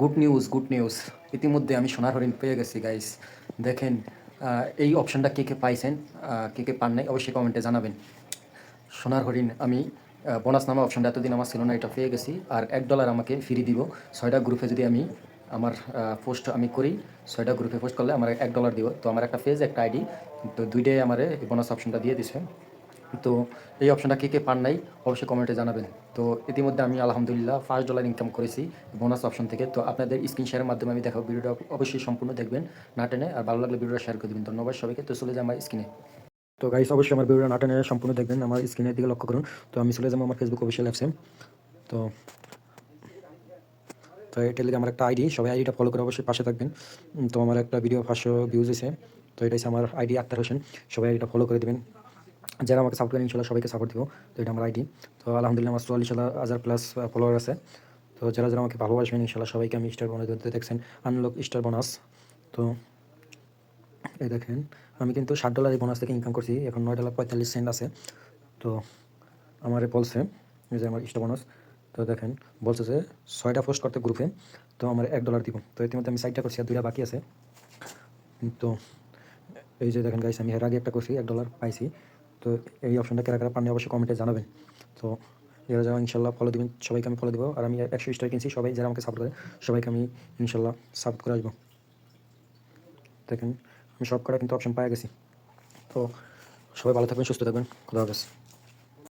Good news good news ইতিমধ্যে আমি সোনার হরিণ পেয়ে গেছি গাইস দেখেন এই অপশানটা কে কে পাইছেন কে কে পান নাই, অবশ্যই কমেন্টে জানাবেন। সোনার হরিণ, আমি বোনাস নামা অপশনটা এতদিন আমার ছিল না, এটা পেয়ে গেছি। আর এক ডলার আমাকে ফ্রি দিব। ছয়টা গ্রুপে যদি আমি আমার পোস্ট আমি করি, ছয়টা গ্রুপে পোস্ট করলে আমার এক ডলার দিব। তো আমার একটা পেজ একটা আইডি তো দুইটাই আমার এই বোনাস অপশানটা দিয়ে দিছে। তো এই অপশনটা কে কে পান নাই, অবশ্যই কমেন্টে জানাবেন। তো ইতিমধ্যে আমি আলহামদুলিল্লাহ ফার্স্ট ডলার ইনকাম করেছি বোনাস অপশন থেকে। তো আপনাদের স্ক্রিন শেয়ারের মাধ্যমে আমি দেখাবো ভিডিওটা অবশ্যই সম্পূর্ণ দেখবেন। না টেনে আর ভালো লাগলে ভিডিওটা শেয়ার করে দেবেন। ধন্যবাদ সবাইকে। তো চলে যায় আমার স্ক্রিনে তো গাইস অবশ্যই আমার ভিডিওটা না টেনে সম্পূর্ণ দেখবেন। আমার স্ক্রিনের দিকে লক্ষ্য করুন। তো আমি চলে যাব আমার ফেসবুক অফিসিয়াল অ্যাপসে তো তো এটা লিগে আমার একটা আইডি সবাই আইডিটা ফলো করে অবশ্যই পাশে থাকবেন। তো আমার একটা ভিডিও পাঁচশো ভিউজ হয়েছে তো এটা হচ্ছে আমার আইডি আক্তার হোসেন। সবাই আইডিটা ফলো করে দেবেন। যারা আমাকে সাপোর্ট করেন ইনশাল্লাহ সবাইকে সাপোর্ট দিব। তো এটা আমার আইডি তো আলহামদুলিল্লাহ আমার চুয়াল্লিশ হাজার প্লাস ফলোয়ার আছে। তো যারা যারা আমাকে ভালোবাসবেন ইনশাল্লাহ সবাইকে আমি স্টার বোনাস দিতে দেখছেন আনলক স্টার বোনাস তো এই দেখেন, আমি কিন্তু ষাট ডলার এই বোনাস থেকে ইনকাম করছি। এখন নয় ডলার পঁয়তাল্লিশ সেন্ট আছে। তো আমারে বলছে যে আমার স্টার বোনাস তো দেখেন, বলছে যে ছয়টা পোস্ট করতে গ্রুপে তো আমার এক ডলার দিব। তো ইতিমধ্যে আমি সাইডটা করছি আর দুইটা বাকি আছে। তো এই যে দেখেন গাইস আমি এর আগে একটা করছি, এক ডলার পাইছি। তো এই অপশনটা কারা কারা পারেন অবশ্যই কমেন্টে জানাবেন। তো যারা যারা ইনশাল্লাহ ফলো দেবেন, সবাইকে আমি ফলো দেবো। আর আমি একশো স্টার কিনছি, সবাই যারা আমাকে সাপোর্ট করে, সবাইকে আমি ইনশাল্লাহ সাপোর্ট করে আসব। দেখেন, আমি সব কটা কিন্তু অপশন পাই গেছি। তো সবাই ভালো থাকবেন, সুস্থ থাকবেন। খুদা হাফেজ।